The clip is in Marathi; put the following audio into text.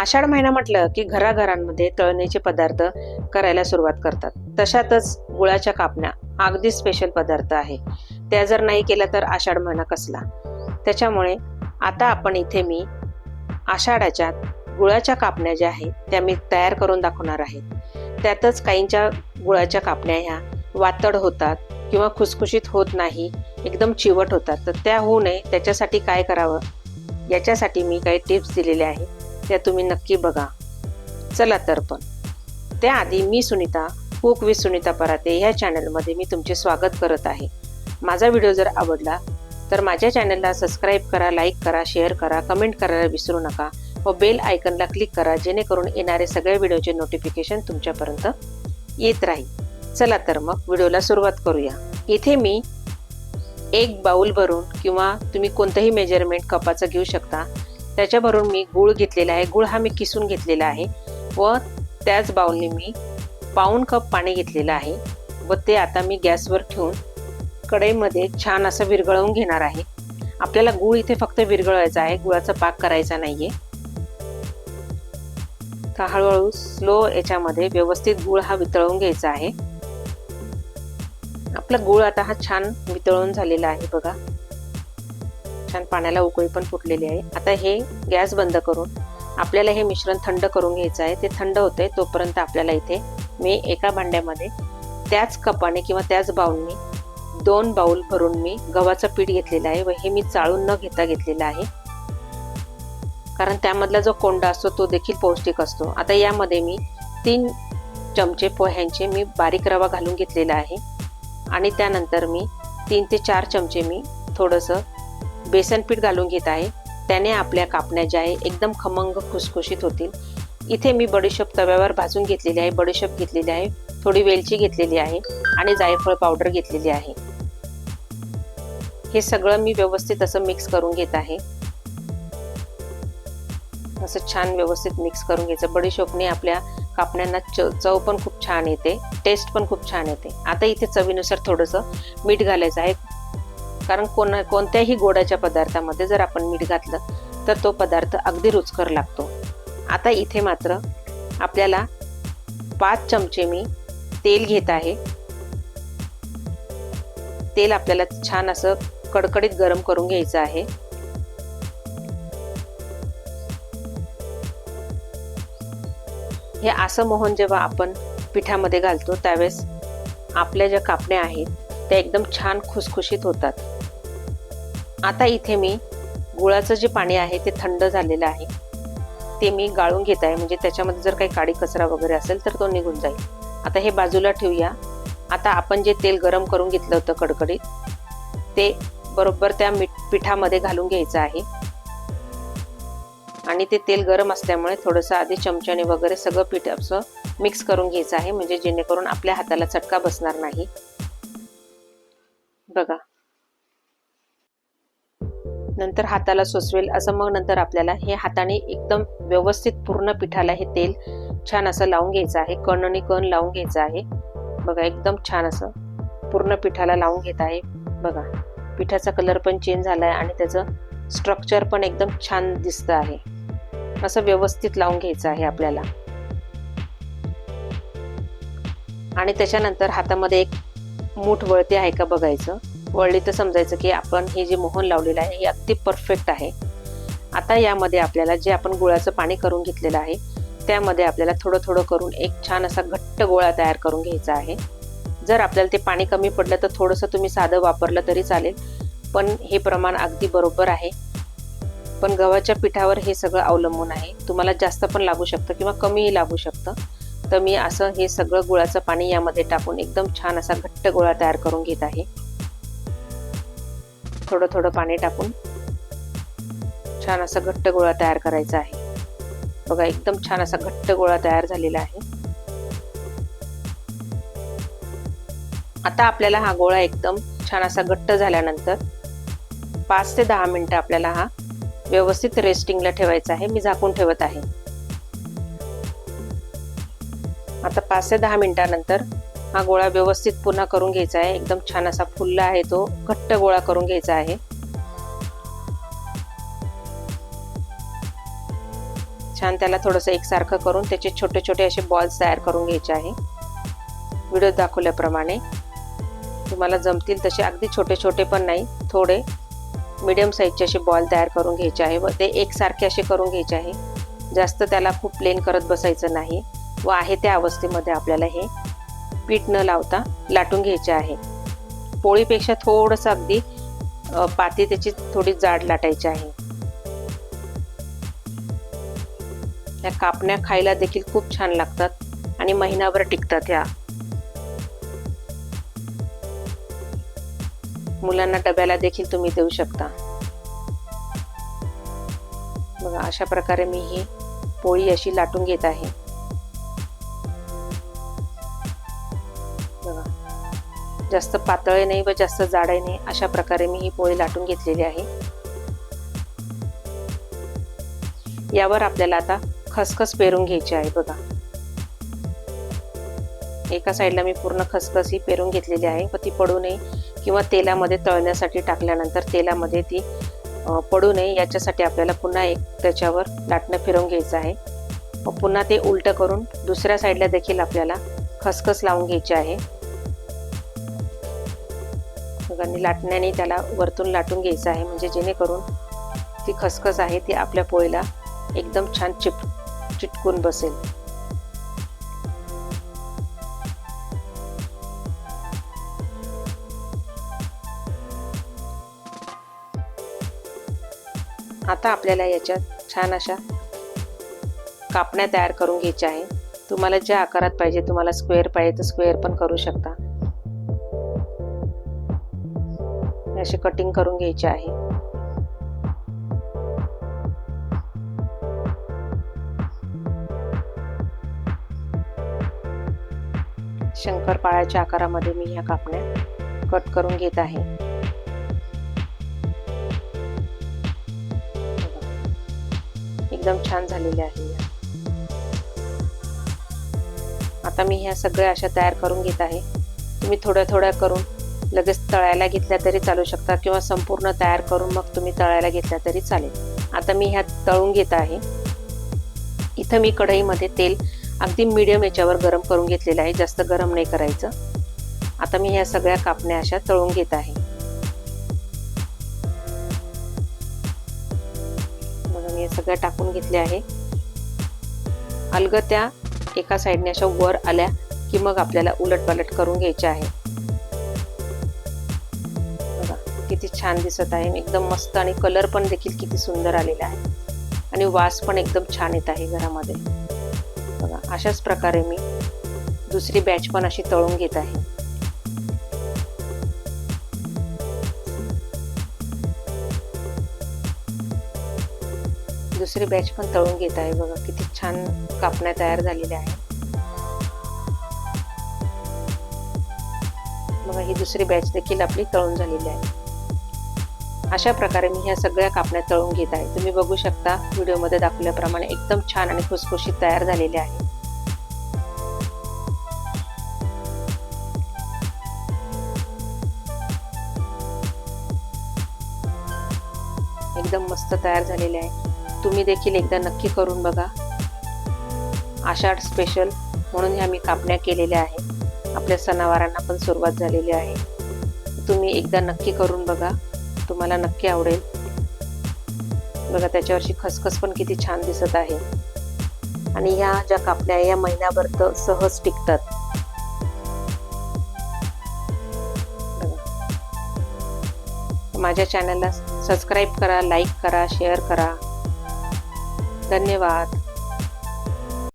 आषाढ महिना म्हटलं की घराघरांमध्ये तळणीचे पदार्थ करायला सुरुवात करतात. तशातच गुळाच्या कापण्या अगदी स्पेशल पदार्थ आहे. त्या जर नाही केला तर आषाढ महिना कसला? त्याच्यामुळे आता आपण इथे मी आषाढाच्या गुळाच्या कापण्या ज्या आहेत त्या मी तयार करून दाखवणार आहे. त्यातच काहींच्या गुळाच्या कापण्या ह्या वातड होतात किंवा खुसखुशीत होत नाही एकदम चिवट होतात. तर त्या होऊ नये. त्याच्यासाठी काय करावं? याच्यासाठी मी काही टिप्स दिलेल्या आहेत. त्या तुम्ही नक्की बघा. चला तर पण. त्याआधी मी सुनीता कुक विथ सुनीता पराते ह्या चॅनलमध्ये मी तुमचे स्वागत करत आहे. माझा व्हिडिओ जर आवडला तर माझ्या चॅनलला सबस्क्राईब करा लाईक करा शेअर करा कमेंट करायला विसरू नका व बेल आयकनला क्लिक करा जेणेकरून येणारे सगळ्या व्हिडिओचे नोटिफिकेशन तुमच्यापर्यंत येत राहील. चला तर मग व्हिडिओला सुरुवात करूया. इथे मी एक बाऊल भरून किंवा तुम्ही कोणतंही मेजरमेंट कपाचं घेऊ शकता. त्याच्याभरून मी गूळ घेतलेला आहे. गूळ हा मी किसून घेतलेला आहे व त्याच बाउलने मी पाऊण कप पाणी घेतलेलं आहे व ते आता मी गॅसवर ठेवून कढईमध्ये छान असं विरघळवून घेणार आहे. आपल्याला गूळ इथे फक्त विरघळवायचा आहे. गुळाचा पाक करायचा नाही आहे तर हळूहळू स्लो याच्यामध्ये व्यवस्थित गूळ हा वितळवून घ्यायचा आहे. आपला गूळ आता हा छान वितळून झालेला आहे बघा. छान पाण्याला उकळी पण फुटलेली आहे. आता हे गॅस बंद करून आपल्याला हे मिश्रण थंड करून घ्यायचं आहे. ते थंड होते तोपर्यंत आपल्याला इथे मी एका भांड्यामध्ये त्याच कपाने किंवा त्याच बाऊलने दोन बाऊल भरून मी गव्हाचं पीठ घेतलेलं आहे व हे मी चाळून न घेता घेतलेलं आहे. कारण त्यामधला जो कोंडा असतो तो देखील पौष्टिक असतो. आता यामध्ये मी तीन चमचे पोह्यांचे मी बारीक रवा घालून घेतलेला आहे. आणि त्यानंतर मी तीन ते चार चमचे मी थोडंसं बेसन पीठ घालून घेत आहे. त्याने आपल्या कापण्या ज्या आहे एकदम खमंग खुसखुशीत होतील. इथे मी बडीशोप तव्यावर भाजून घेतलेली आहे. बडीशोप घेतलेली आहे. थोडी वेलची घेतलेली आहे आणि जायफळ पावडर घेतलेली आहे. हे सगळं मी व्यवस्थित असं मिक्स करून घेत आहे. असं छान व्यवस्थित मिक्स करून घ्यायचं. बडीशोपने आपल्या कापण्यांना चव पण खूप छान येते. टेस्ट पण खूप छान येते. आता इथे चवीनुसार थोडंसं मीठ घालायचं आहे. कारण कोण कोणत्याही गोडाच्या पदार्थामध्ये जर आपण मीठ घातलं तर तो पदार्थ अगदी रुचकर लागतो. आता इथे मात्र आपल्याला पाच चमचे मी तेल घेत आहे. तेल आपल्याला छान असं कडकडीत गरम करून घ्यायचं आहे. हे असं मोहन जेव्हा आपण पिठामध्ये घालतो त्यावेळेस आपल्या ज्या कापण्या आहेत त्या एकदम छान खुसखुशीत होतात. आता इथे मी गुळाचं जे पाणी आहे ते थंड झालेलं आहे. ते मी गाळून घेत आहे. म्हणजे त्याच्यामध्ये जर काही काळी कचरा वगैरे असेल तर तो निघून जाईल. आता हे बाजूला ठेवूया. आता आपण जे तेल गरम करून घेतलं होतं कडकडीत ते बरोबर त्या मीठ पिठामध्ये घालून घ्यायचं आहे. आणि ते तेल गरम असल्यामुळे थोडंसं आधी चमच्याने वगैरे सगळं पीठ असं मिक्स करून घ्यायचं आहे. म्हणजे जेणेकरून आपल्या हाताला चटका बसणार नाही. बघा. नंतर हाताला सोसवेल असं मग नंतर आपल्याला हे हाताने एकदम व्यवस्थित पूर्ण पिठाला हे तेल छान असं लावून घ्यायचं आहे. कण आणि कण लावून घ्यायचं आहे. बघा एकदम छान असं पूर्ण पिठाला लावून घेत आहे. बघा पिठाचा कलर पण चेंज झाला आहे आणि त्याचं स्ट्रक्चर पण एकदम छान दिसतं आहे. असं व्यवस्थित लावून घ्यायचं आहे आपल्याला. आणि त्याच्यानंतर हातामध्ये एक मूठ वळते आहे का बघायचं. वळली तर समजायचं की आपण हे जे मोहन लावलेलं आहे हे अगदी परफेक्ट आहे. आता यामध्ये आपल्याला जे आपण गुळाचं पाणी करून घेतलेलं आहे त्यामध्ये आपल्याला थोडं थोडं करून एक छान असा घट्ट गोळा तयार करून घ्यायचा आहे. जर आपल्याला ते पाणी कमी पडलं तर थोडंसं तुम्ही साधं वापरलं तरी चालेल पण हे प्रमाण अगदी बरोबर आहे. पण गव्हाच्या पिठावर हे सगळं अवलंबून आहे. तुम्हाला जास्त पण लागू शकतं किंवा कमीही लागू शकतं. तर मी असं हे सगळं गुळाचं पाणी यामध्ये टाकून एकदम छान असा घट्ट गोळा तयार करून घेत आहे. थोडं थोडं पाणी टाकून छान असा घट्ट गोळा तयार करायचा आहे. बघा एकदम छान असा घट्ट गोळा तयार झालेला आहे. आता आपल्याला हा गोळा एकदम छान असा घट्ट झाल्यानंतर पाच ते दहा मिनिटं आपल्याला हा व्यवस्थित रेस्टिंगला ठेवायचा आहे. मी झाकून ठेवत आहे. आता पाच ते दहा मिनिटानंतर हा गोळा व्यवस्थित पुन्हा करून घ्यायचा आहे. एकदम छान असा फुलला आहे तो. घट्ट गोळा करून घ्यायचा आहे. छान त्याला थोडंसं एकसारखं करून त्याचे छोटे छोटे असे बॉल्स तयार करून घ्यायचे आहे. व्हिडिओ दाखवल्याप्रमाणे. तुम्हाला जमतील तसे अगदी छोटे छोटे पण नाही थोडे मीडियम साईजचे असे बॉल तयार करून घ्यायचे आहे व ते एकसारखे असे करून घ्यायचे आहे. जास्त त्याला खूप प्लेन करत बसायचं नाही. व आहे त्या अवस्थेमध्ये आपल्याला हे पीठ न लावता लाटून घ्यायचे आहे. पोळीपेक्षा थोडंसं अगदी पाती त्याची थोडी जाड लाटायची आहे. या कापण्या खायला देखील खूप छान लागतात आणि महिनाभर टिकतात या. मुलांना डब्याला देखील तुम्ही देऊ शकता. बघा अशा प्रकारे मी ही पोळी अशी लाटून घेत आहे. जास्त पातळ नाही व जास्त जाडही नाही अशा प्रकारे मी ही पोळी लाटून घेतलेली आहे. यावर आपल्याला आता खसखस पेरून घ्यायची आहे बघा. एका साईडला मी पूर्ण खसखस ही पेरून घेतलेली आहे व ती पडू नये किंवा तेलामध्ये तळण्यासाठी टाकल्यानंतर तेलामध्ये ती पडू नये याच्यासाठी आपल्याला पुन्हा एक त्याच्यावर लाटणं फिरवून घ्यायचं आहे. व पुन्हा ते उलटं करून दुसऱ्या साईडला देखील आपल्याला खसखस लावून घ्यायची आहे. मग आणि लाटण्याने त्याला वरतून लाटून घ्यायचं आहे. म्हणजे जेणेकरून ती खसखस आहे ती आपल्या पोळीला एकदम छान चिप चिटकून बसेल. आता आपल्याला याच्यात छान अशा कापण्या तयार करून घ्यायच्या आहे. तुम्हाला ज्या आकारात पाहिजे तुम्हाला स्क्वेअर पाहिजे तर स्क्वेअर पण करू शकता. अशी कटिंग करून घ्यायची आहे. शंकरपाळ्याच्या आकारामध्ये मी ह्या कापण्या कट करून घेत आहे. एकदम छान झालेले आहे आता मी ह्या सगळ्या अशा तयार करून घेत आहे. तुम्ही थोड्या थोड्या करून लगेच तळायला घेतल्या तरी चालू शकता किंवा संपूर्ण तयार करून मग तुम्ही तळायला घेतल्या तरी चालेल. आता मी ह्या तळून घेत आहे. इथं मी कढईमध्ये तेल अगदी मीडियम याच्यावर गरम करून घेतलेलं आहे. जास्त गरम नाही करायचं. आता मी ह्या सगळ्या कापण्या अशा तळून घेत आहे. बघा मी सगळ्या टाकून घेतल्या आहे. अलगत्या एका साईडने अशा वर आल्या की मग आपल्याला उलटपालट करून घ्यायच्या आहे. किती छान दिसत आहे. एकदम मस्त आणि कलर पण देखील किती सुंदर आलेला आहे. आणि वास पण एकदम छान येत आहे घरामध्ये. बघा अशाच प्रकारे मी दुसरी बॅच पण अशी तळून घेत आहे. दुसरी बॅच पण तळून घेत आहे. बघा किती छान कापण्या तयार झालेल्या आहे बघा ही दुसरी बॅच देखील आपली तळून झालेली आहे. अशा प्रकारे मी ह्या सगळ्या कापण्या तळून घेत आहे. तुम्ही बघू शकता व्हिडिओमध्ये दाखवल्याप्रमाणे एकदम छान आणि खुसखुशीत तयार झालेले आहे. एकदम मस्त तयार झालेले आहे. तुम्ही देखील एकदा नक्की करून बघा. आषाढ स्पेशल म्हणून ह्या मी कापण्या केलेल्या आहेत. आपल्या सणावारांना पण सुरुवात झालेली आहे. तुम्ही एकदा नक्की करून बघा. तुम्हाला नक्की आवडेल. बघा त्याच्यावरची खसखस पण किती छान दिसत आहे. आणि ह्या ज्या कापण्या या महिन्याभर तर सहज टिकतात. माझ्या चॅनलला सबस्क्राईब करा लाईक करा शेअर करा. धन्यवाद.